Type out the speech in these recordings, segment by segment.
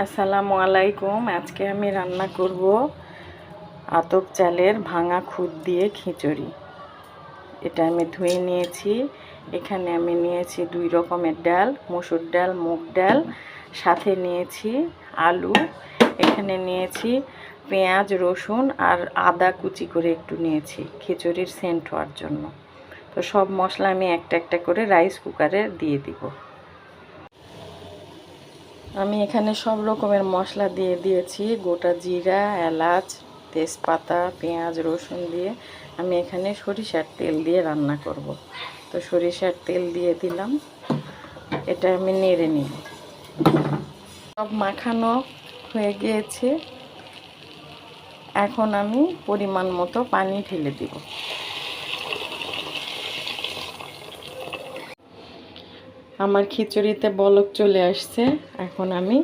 আসসালামু আলাইকুম। আজকে আমি রান্না করব আতপ চালের ভাঙা খুদ দিয়ে খিচুড়ি। এটা আমি ধুয়ে নিয়েছি। এখানে আমি নিয়েছি দুই রকমের ডাল, মসুর ডাল, মুগ ডাল। সাথে নিয়েছি আলু। এখানে নিয়েছি পেঁয়াজ, রসুন আর আদা কুচি করে একটু নিয়েছি খিচুড়ির সেন্ট হওয়ার জন্য। তো সব মশলা আমি একটা একটা করে রাইস কুকারে দিয়ে দিব। আমি এখানে সব রকমের মশলা দিয়ে দিয়েছি। গোটা জিরা, এলাচ, তেজপাতা, পেঁয়াজ, রসুন দিয়ে আমি এখানে সরিষার তেল দিয়ে রান্না করব। তো সরিষার তেল দিয়ে দিলাম। এটা আমি নেড়ে নিব। সব মাখানো হয়ে গিয়েছে। এখন আমি পরিমাণ মতো পানি ঢেলে দিব। আমার খিচুড়িতে বলক চলে আসছে। এখন আমি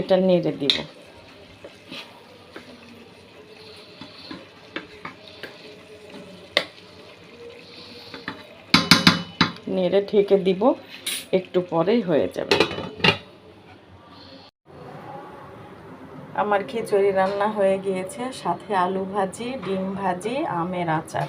এটা নেড়ে দিব। নেড়ে ঢেকে দিব, একটু পরেই হয়ে যাবে। আমার খিচুড়ি রান্না হয়ে গিয়েছে, সাথে আলু ভাজি, ডিম ভাজি, আমের আচার।